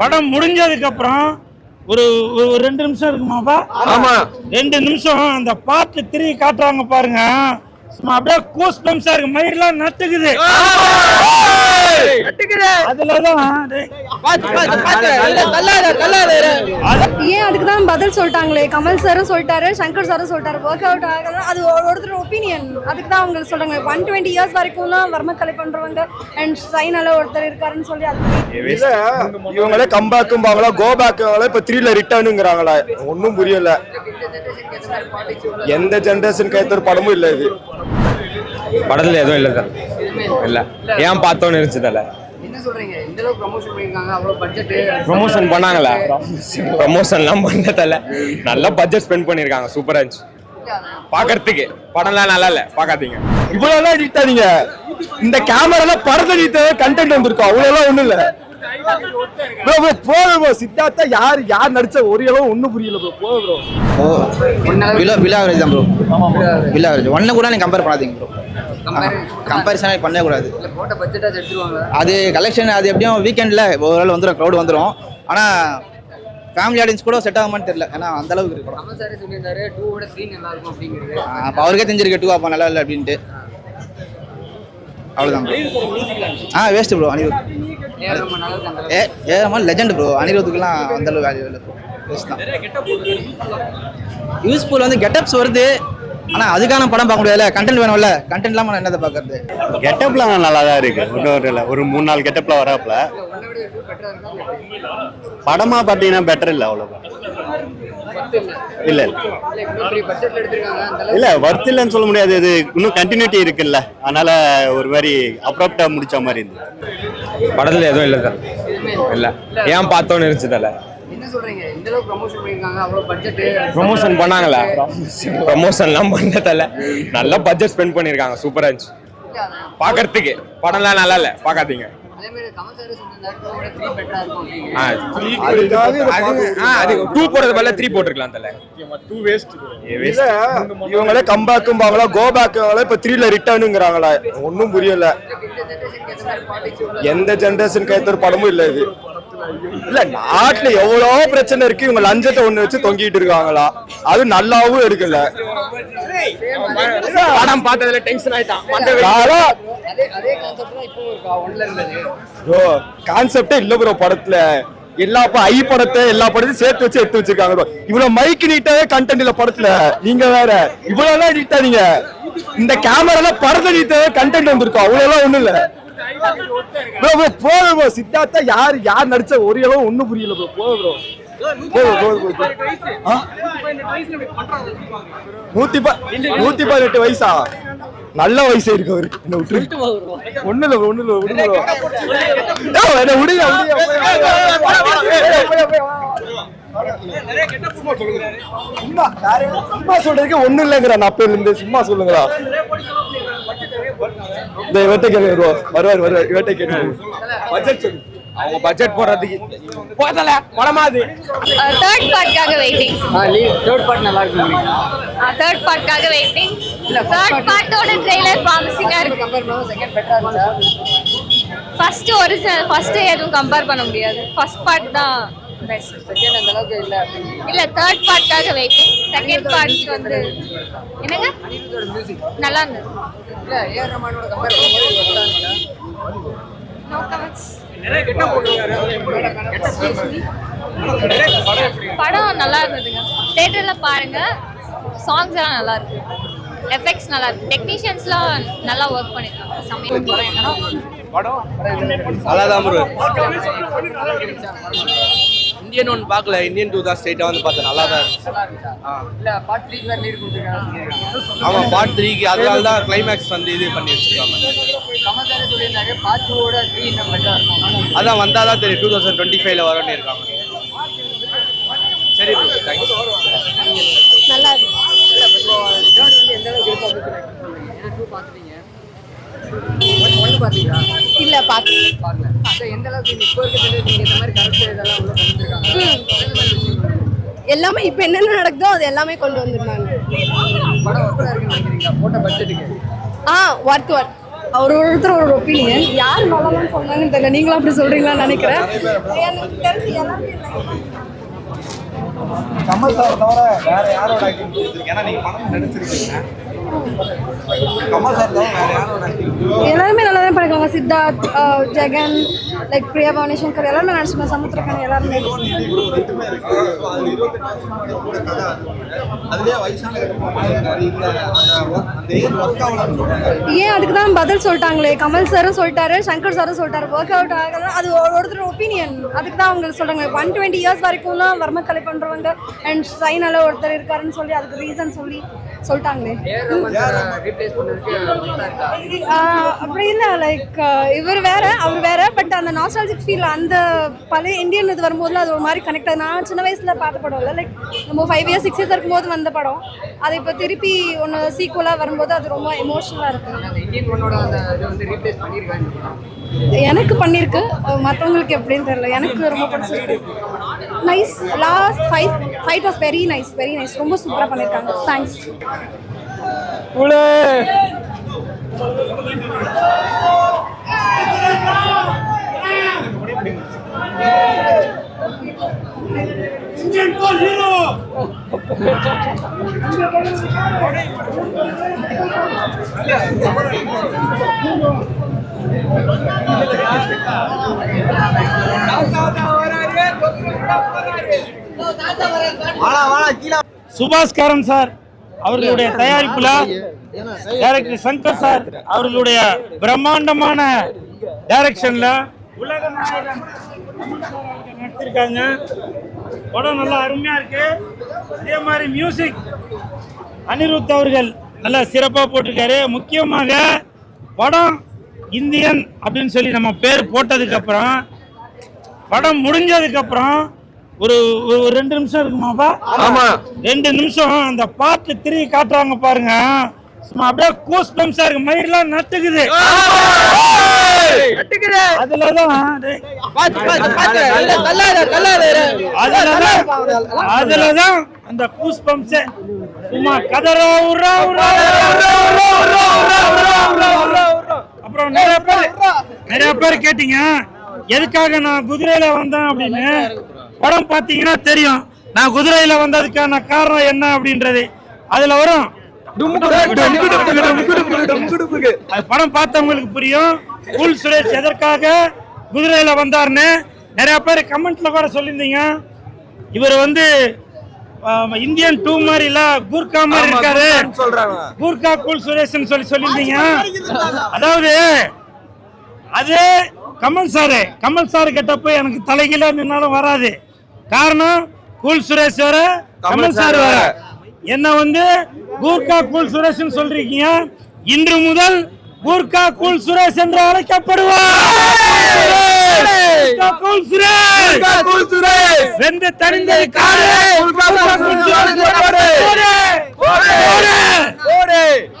படம் முடிஞ்சதுக்கு அப்புறம் ஒரு ஒரு ரெண்டு நிமிஷம் இருக்குமாப்பா ஆமா. ரெண்டு நிமிஷம். அந்த பாட்டு திரும்பி காட்டுறாங்க பாருங்க. சும்மா அப்படியே கூஸ் பம்ஸா இருக்கு. மயிரெல்லாம் நட்டுக்குது. ஏன் அதுக்கு தான் பதில் சொல்லிட்டாங்களே? கமல் சாரும் சொல்லிட்டாரு சங்கர் சாரும் சொல்லிட்டாரு. ஒர்க் அவுட் ஆகுது அது ஒரு- ஒருத்தர் ஒப்பீனியன் அதுக்கு தான் அவங்க சொல்றாங்க ஒன் டுவெண்ட்டி இயர்ஸ் வரைக்கும் தான் வர்மக்கலை பண்றவங்க அண்ட் சைனால ஒருத்தர் இருக்காருன்னு சொல்லி அது இவங்களே கம்பேக்கும்பாங்களா கோ பேக்குங்களா இப்ப த்ரீல ரிட்டர்னுங்கிறாங்களா ஒன்னும் புரியல. எந்த ஜென்ரேஷனுக்கு ஏத்த ஒரு படமும் இல்ல இது. படத்துல எதுவும் இல்லை சார். இல்ல. ஏன் பார்த்தோன்னு இருந்துச்சு தல என்ன சொல்றீங்க? இந்த அளவுக்கு ப்ரமோஷன் பண்ணிருக்காங்க அவ்வளவு பட்ஜெட் ப்ரொமோஷன் பண்ணாங்களா? ப்ரொமோஷன்லாம் பண்ண தல நல்ல பட்ஜெட் ஸ்பெண்ட் பண்ணிருக்காங்க சூப்பரா இருந்துச்சு. பாக்குறதுக்கு. படம்லாம் நல்லா இல்ல பாக்காதீங்க. இவ்வளவு எல்லாம் எடிட்டாதீங்க இந்த கேமரால படத்தை எடித்த கண்டென்ட் வந்திருக்கும். அவ்வளவு எல்லாம் ஒண்ணும் இல்ல. ப்ரோ ப்ரோ போதும் ப்ரோ சித்தார்த்தா யார் யார் நடிச்ச ஒரு அளவு புரியல bro bro below below average தான் ப்ரோ பிலோ ஆவரேஜ் ஒன்று கூட நீ கம்பேர் பண்ணாதீங்க ப்ரோ கம்பேரிசனே பண்ணவே கூடாது. இல்ல போட்ட பட்ஜெட்டா எடுத்துருவாங்க அது கலெக்ஷன் அது எப்படியும் வீக்கெண்டில் ஓரளவு வந்துடும் க்ரௌட் வந்துடும் ஆனால் ஃபேமிலி ஆடியன்ஸ் கூட செட் ஆகுமான்னு தெரியல. ஏன்னா அந்த அளவுக்கு இருக்கும். அப்படிங்கிறது. அப்போ அவருக்கே தெரிஞ்சிருக்கு டூ அப்போ நல்லா இல்லை அப்படின்ட்டு. அவ்வளோதான் ஆ வேஸ்ட் ப்ரோ அனிருத். ஏ ஏ லெஜெண்ட் ப்ரோ அனிருத்துக்குலாம் அந்த அளவு வேல்யூ இல்லை வேஸ்ட் தான். யூஸ்ஃபுல் வந்து கெட்டப்ஸ் வருது. ஆனால் அதுக்கான படம் பார்க்க முடியாதுல்ல. கண்டென்ட் வேணும்ல. கண்டென்ட் இல்லாமல் நான் என்னதை பார்க்கறது? கெட்டப்ல நல்லா தான் இருக்கு. ஒன்றும் இல்லை. ஒரு மூணு நாலு கெட்டப்ல வராப்புல. ஒன்னை விட டூ பெட்டரா இருக்கா படமா பார்த்தீங்கன்னா பெட்டர் இல்லை அவ்வளோவா இல்ல இல்ல. ஒர்த் இல்லைன்னு சொல்ல முடியாது. இது இன்னும் கண்டினியூட்டி இருக்குல்ல. அதனால ஒரு மாதிரி அப்ராப்டா முடிச்ச மாதிரி இருந்தது. படத்துல எதுவும் இல்லை சார். இல்ல. ஏன் பார்த்தோன்னு இருந்துச்சு தல. ப்ரமோஷன் பண்ணாங்களா? ப்ரொமோஷன்லாம் பண்ண தல. நல்ல பட்ஜெட் ஸ்பெண்ட் பண்ணிருக்காங்க சூப்பரா இருந்துச்சு. பாக்குறதுக்கு. படம்லாம் நல்லா இல்ல. பாக்காதீங்க. டூ டூ போடுறது பதிலா த்ரீ போட்டிருக்கலாம் தல. இல்ல இவங்களே கம்பேக்கும்பாங்களா கோ பேக்குங்களா இப்ப த்ரீல ரிட்டர்னுங்கிறாங்களா ஒன்னும் புரியல. ஜென்ரேஷனுக்கு ஏற்ற எந்த ஜெனரேஷனுக்கு ஒரு படமும் இல்ல இது. இல்ல நாட்டுல எவ்வளவோ பிரச்சனை இருக்கு? இவங்க லஞ்சத்தை ஒண்ணு வச்சு தொங்கிட்டு இருக்காங்களா? அது நல்லாவும் இருக்குல்ல படம் பார்த்ததுல டென்ஷன் ஆயிட்டான். நாளா அதே அதே கான்செப்ட் இல்ல ப்ரோ படத்துல. எல்லா ப- ஐ படத்தை எல்லா படத்தையும் சேர்த்து வச்சு எடுத்து வச்சிருக்காங்க. இவ்வளவு மைக்கு நீட்டாவே கண்டென்ட் இல்ல படத்துல. நீங்க வேற இவ்வளவு எல்லாம் நீட்டாதீங்க இந்த கேமரால படத்தை நீட்டாவே கண்டென்ட் வந்திருக்கும். அவ்வளவு எல்லாம் ஒண்ணும் இல்ல. ப்ரோ ப்ரோ போதும் ப்ரோ சித்தார்த்தா யார் யார் நடிச்ச ஒரு அளவு ஒன்றும் புரியல ப்ரோ போதும் ப்ரோ ஆ? நூத்தி ப நூத்தி பதினெட்டு வயசா நல்ல வயசு இருக்கு அவருக்கு என்ன விட்டுரு ஒண்ணு இல்ல ஒண்ணு இல்ல விடுங்க என்ன விடுங்க சும்மா வேற என்ன? சும்மா சொல்றதுக்கு ஒண்ணும் இல்லைங்கிற நான் அப்பையில இருந்து சும்மா சொல்லுங்களா இந்த bro. வருவார் வருவார். இவர்கிட்ட கேளுங்க பட்ஜெட் சொல்லு. அவங்க பட்ஜெட் போடுறதுக்கு போதல படமா அது தேர்ட் பார்ட்காக வெயிட்டிங் தேர்ட் பார்ட் நல்லா இருக்கும் தேர்ட் பார்ட்காக வெயிட்டிங் தேர்ட் பார்ட்டோட ட்ரெய்லர் ப்ராமிசிங்கா இருக்கு. கம்பேர் பண்ணுவோம் செகண்ட் பெட்டரா இருந்துச்சா ஃபர்ஸ்ட் ஒரிஜினல் ஃபர்ஸ்ட் எதுவும் கம்பேர் பண்ண முடியாது. ஃபர்ஸ்ட் பார்ட் தான் பெஸ்ட் செகண்ட் அந்த அளவுக்கு இல்ல. இல்ல தேர்ட் பார்ட்காக வெயிட்டிங் செகண்ட் பார்ட் வந்து என்னங்க? நல்லா இருந்தது. படம் நல்லா இருந்ததுங்க. தேட்டர்ல பாருங்க சாங்ஸ் எல்லாம் நல்லா இருக்கு. எஃபெக்ட்ஸ் நல்லா இருக்கு. டெக்னீஷியன்ஸ்லாம் நல்லா ஒர்க் பண்ணிருக்காங்க. சமையல் நல்லாதான் ப்ரோ இந்தியன் ஒன் பார்க்கல இந்தியன் டூ தான் ஸ்ட்ரைட்டாக வந்து பார்த்தேன். நல்லா தான் இருந்துச்சு. ஆமாம் பார்ட் த்ரீக்கு அதனால தான் கிளைமேக்ஸ் வந்து இது பண்ணி வச்சிருக்காங்க. அதான் வந்தால் தான் தெரியும் டூ தௌசண்ட் டுவெண்ட்டி ஃபைவ்ல வரும்னு இருக்காங்க சரி நல்லா இருக்கு ஒன்று பார்த்தீங்களா இல்ல பாத்து பார்க்கல ஸோ எந்த அளவுக்கு இந்த இப்போ ஜெனரேஷனுக்கு ஏற்ற மாதிரி கரெக்ட் இதெல்லாம் உள்ள கொண்டு வந்திருக்காங்க எல்லாமே இப்ப என்னென்ன நடக்குதோ அது எல்லாமே கொண்டு வந்திருந்தாங்க. படம் ஒர்த்தாக இருக்குன்னு நினைக்கிறீங்களா போட்ட பட்ஜெட்டுக்கு ஆ ஒர்க் ஒர்க் அவர் ஒருத்தர் ஒரு ஒப்பீனியன் யார் நல்லாலாம் சொன்னாங்கன்னு தெரியல. நீங்களும் அப்படி சொல்றீங்களான்னு நினைக்கிறேன். எனக்கு தெரிஞ்சு like கமல் சார் தவிர வேற யாரோட ஆக்டிங் பிடிச்சிருக்கு ஏன்னா நீங்க படம் நடிச்சிருக்கீங்க எல்லாருமே நல்லா தான் படிக்கிறாங்க. சித்தார்த் ஜெகன் லைக் பிரியா பவானி சங்கர் எல்லாருமே நடிச்சிருக்காங்க சமுத்திரக்கன் எல்லாருமே. ஏன் அதுக்கு தான் பதில் சொல்லிட்டாங்களே? கமல் சாரும் சொல்லிட்டாரு சங்கர் சாரும் சொல்லிட்டாரு. ஒர்க் அவுட் ஆகல. அது ஒருத்தர் ஒப்பீனியன் அதுக்கு தான் அவங்க சொல்றாங்க ஒன் டுவெண்ட்டி இயர்ஸ் வரைக்கும் தான் வர்மக்கலை பண்றவங்க அண்ட் சைனால ஒருத்தர் இருக்காருன்னு சொல்லி அதுக்கு ரீசன் சொல்லி சொல்லிட்டாங்களே. அப்படி இல்லை லைக் இவர் வேற அவர் வேற பட் அந்த நாஸ்டாலஜிக் ஃபீல் அந்த பழைய இந்தியன் இது வரும்போதுல அது ஒரு மாதிரி கனெக்ட் ஆகுது. நான் சின்ன வயசுல பார்த்த படம் இல்லை லைக் நம்ம ஃபைவ் இயர்ஸ் சிக்ஸ் இயர்ஸ் இருக்கும்போது வந்த படம். அது இப்போ திருப்பி ஒன்று சீக்குவலாக வரும்போது அது ரொம்ப எமோஷனலாக இருக்கு. எனக்கு பண்ணியிருக்கு மற்றவங்களுக்கு எப்படின்னு தெரியல. எனக்கு ரொம்ப பிடிச்சிருக்கு. Nice last fight fight was very nice very nice ரொம்ப சூப்பராக பண்ணியிருக்காங்க தேங்க்ஸ் சுபாஷ்கரன் சார் அவர்களுடைய தயாரிப்புல டைரக்டர் சங்கர் சார் அவர்களுடைய பிரம்மாண்டமான டைரக்ஷன்ல உலக நாயகன் நடிச்சிருக்காங்க. படம் நல்லா அருமையா இருக்கு. அதே மாதிரி மியூசிக் அனிருத் அவர்கள் நல்லா சிறப்பாக போட்டிருக்காரு. முக்கியமாக படம் இந்தியன் அப்படின்னு சொல்லி நம்ம பேர் போட்டதுக்கப்புறம் படம் முடிஞ்சதுக்கு அப்புறம் ஒரு ஒரு ரெண்டு நிமிஷம் இருக்குமாப்பா ஆமா ரெண்டு நிமிஷம் அந்த பாட்டு திரும்பி காட்டுறாங்க பாருங்க சும்மா அப்படியே கூஸ் பம்ஸா இருக்கு மயிரெல்லாம் நட்டுக்குது அதுலதான் அதுலதான் அந்த கூஸ் பம்ப்ஸ் சும்மா கதற உரா உரா அப்புறம் நிறைய பேர் நிறைய பேர் கேட்டீங்க எதுக்காக நான் குதிரையில வந்தேன் அப்படின்னு படம் பார்த்தீங்கன்னா தெரியும் நான் குதிரையில வந்ததுக்கான காரணம் என்ன அப்படின்றது அதுல வரும் அது படம் பார்த்தவங்களுக்கு புரியும் கூல் சுரேஷ் எதற்காக குதிரையில வந்தாருன்னு நிறைய பேர் கமெண்ட்ல கூட சொல்லியிருந்தீங்க இவர் வந்து இந்தியன் டூ மாதிரி இல்ல கூர்க்கா மாதிரி இருக்காரு கூர்க்கா கூல் சுரேஷ்னு சொல்லி சொல்லியிருந்தீங்க அதாவது அது கமல் சாரு. கமல் சார் கிட்டப்ப எனக்கு தலைகீழ நின்னாலும் வராது. காரணம் கூல் சுரேஷ் வேற கமல் சார் வேற. என்ன வந்து கூர்க்கா கூல் சுரேஷ்னு சொல்றீங்க. இன்று முதல் கூர்க்கா கூல் சுரேஷ் என்று அழைக்கப்படுவார். கூல் சுரேஷ். வெந்து கூல் சுரேஷ். போடு. போடு. போடு.